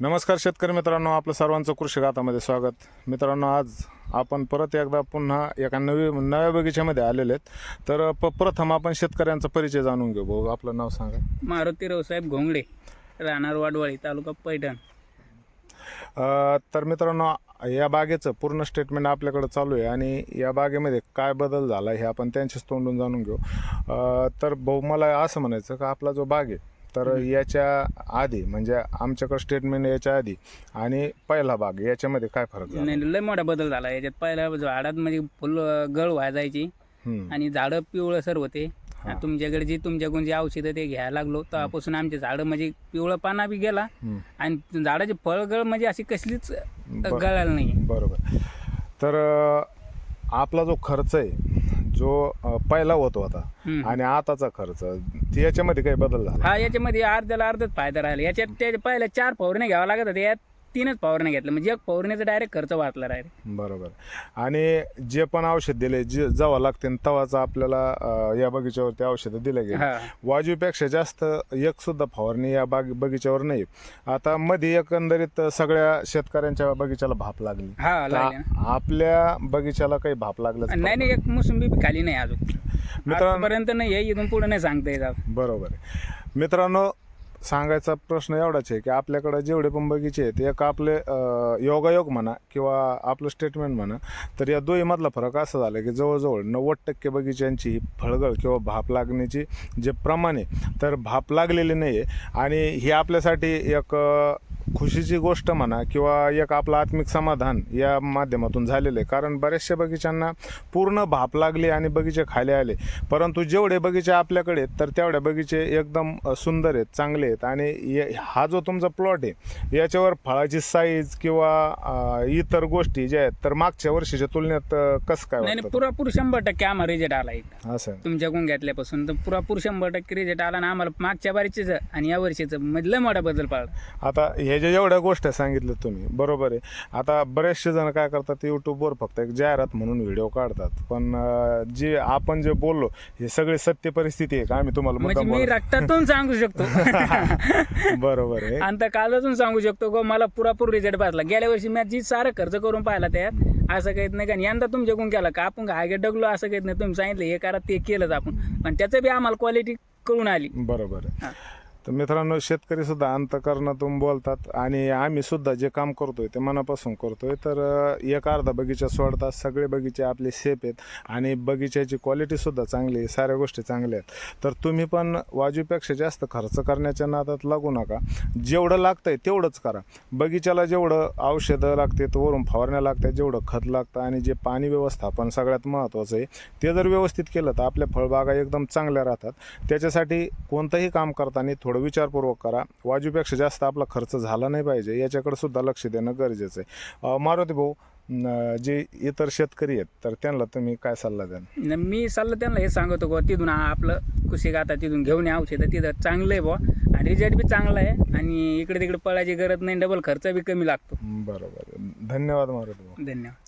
नमस्कार शेतकरी मित्रांनो आपलं सर्वांचं कृषी गातामध्ये स्वागत. मित्रांनो आज आपण परत एकदा पुन्हा एका नवी नव्या बगीच्यामध्ये आलेले आहेत. तर प प्रथम आपण शेतकऱ्यांचा परिचय जाणून घेऊ. भाऊ आपलं नाव सांगा. मारुती रावसाहेब घोंगडे राहणार वाडवाळी तालुका पैठण. अ, तर मित्रांनो या बागेचं पूर्ण स्टेटमेंट आपल्याकडे चालू आहे आणि या बागेमध्ये काय बदल झाला हे आपण त्यांच्याच तोंडून जाणून घेऊ. अ, तर भाऊ मला असं म्हणायचं का आपला जो बाग आहे तर याच्या आधी म्हणजे आमच्याकडे स्टेटमेंट याच्या आधी आणि पहिला बाग याच्यामध्ये काय फरक झाला? नाही लय मोठा बदल झाला. याच्यात पहिल्या झाडात म्हणजे फुल गळ व्हाय जायची हम्म. आणि झाडं पिवळं सर होते. हा. तुमच्याकडे जी तुमच्याकडून जी औषधं ते घ्यायला लागलो तेव्हापासून आमचे झाडं म्हणजे पिवळं पाना बी गेला हम्म. आणि झाडाची फळगळ म्हणजे अशी कसलीच बर- गळायला नाही. बरोबर. तर अ, आपला जो खर्च आहे जो पहिला होत होता हम्म. आणि आताचा खर्च ती याच्यामध्ये काही बदल झाला. हा याच्यामध्ये अर्ध्याला अर्धच फायदा राहिला. याच्यात त्या पहिल्या चार फवारण्या घ्यावं लागत होत्या यात तीनच फवारण्या घेतल्या म्हणजे एक फवारणीचा डायरेक्ट खर्च वाचला डायरेक्ट बरोबर. आणि जे पण औषध दिले जे जेव्हा लागते तेव्हाच आपल्याला अ, या बगीच्यावरती औषधं दिले गेले. हा. वाजूपेक्षा जास्त एक सुद्धा फवारणी या बाग बगीच्यावर नाही. आता मध्ये एकंदरीत सगळ्या शेतकऱ्यांच्या बगीच्याला भाप लागली. हा ना. आपल्या बगीच्याला काही भाप लागलं नाही नाही एक मोसंबी बी खाली नाही अजून. मित्रांनो आतापर्यंत नाही आहे इथून पुढे नाही सांगता येत आता. बरोबर आहे. मित्रांनो सांगायचा प्रश्न एवढाच आहे की आपल्याकडं जेवढे पण बगीचे आहेत एक आपले योगायोग म्हणा किंवा आपलं स्टेटमेंट म्हणा तर या दोन्हीमधला फरक असा झाला की जवळजवळ नव्वद टक्के बगीच्यांची ही फळगळ किंवा भाप लागण्याची जे प्रमाण आहे तर भाप लागलेली नाही आहे आणि ही आपल्यासाठी एक खुशीची गोष्ट म्हणा किंवा एक आपलं आत्मिक समाधान या माध्यमातून झालेलं आहे. कारण बऱ्याचशा बगीच्यांना पूर्ण भाप लागली आणि बगीचे खाली आले. परंतु जेवढे बगीचे आपल्याकडे आहेत तर तेवढ्या बगीचे एकदम सुंदर आहेत चांगले आहेत. आणि ये- हा जो तुमचा प्लॉट आहे याच्यावर फळाची साईज किंवा इतर गोष्टी ज्या आहेत तर मागच्या वर्षीच्या तुलनेत कसं काय नाही पुरापूर शंभर टक्के आम्हाला रिजेक्ट आला असं आहे. तुमच्याकडून घेतल्यापासून तर पुरापूर शंभर टक्के रिजेक्ट आला आणि आम्हाला मागच्या बारीचीच आणि या वर्षीचं लय मोठा बदल पाडला आता हे जे जेवढ्या गोष्टी सांगितल्या तुम्ही बरोबर आहे. आता बरेचसे जण काय करतात युट्यूबवर फक्त एक जाहिरात म्हणून व्हिडिओ काढतात. पण जे आपण जे बोललो हे सगळी सत्य परिस्थिती आहे का? आम्ही तुम्हाला म्हणजे मी. रक्तातून सांगू शकतो. बरोबर आहे. आणि त्या काळातून सांगू शकतो की मला पुरापूर रिझल्ट बसला गेल्या वर्षी मी जी सारं खर्च करून पाहिला त्यात असं काहीत नाही का? यंदा तुमच्याकडून केला का? आपण काय डगलो असं काहीत नाही. तुम्ही सांगितलं हे करा ते केलंच आपण. पण त्याचं बी आम्हाला क्वालिटी कळून आली. बरोबर आहे. तर मित्रांनो शेतकरी सुद्धा अंतकरणातून बोलतात आणि आम्ही सुद्धा जे काम करतोय ते मनापासून करतोय. तर एक अर्धा बगीचा सोडतात सगळे बगीचे आपले सेफ आहेत आणि बगीच्याची क्वालिटी सुद्धा चांगली आहे साऱ्या गोष्टी चांगल्या आहेत. तर तुम्ही पण वाजूपेक्षा जास्त खर्च करण्याच्या नादात लागू नका. जेवढं लागतंय तेवढंच करा. बगीच्याला जेवढं औषधं लागतात वरून फवारण्या लागतात जेवढं खत लागतं आणि जे पाणी व्यवस्थापन सगळ्यात महत्त्वाचं आहे ते जर व्यवस्थित केलं तर आपल्या फळबागा एकदम चांगल्या राहतात. त्याच्यासाठी कोणतंही काम करताना थोडं विचारपूर्वक करा. वाजूपेक्षा जास्त आपला खर्च झाला नाही पाहिजे याच्याकडे सुद्धा लक्ष देणं गरजेचं आहे. मारुती भाऊ जे इतर शेतकरी आहेत तर त्यांना तुम्ही काय सल्ला द्याल? मी सल्ला त्यांना हे सांगतो बुवा तिथून आपलं कुशी गाता तिथून घेऊन औषधं तिथं चांगलं आहे बुवा. आणि रिझल्ट बी चांगला आहे आणि इकडे तिकडे पळायची गरज नाही डबल खर्च बी कमी लागतो. बरोबर. धन्यवाद मारुती भाऊ. धन्यवाद.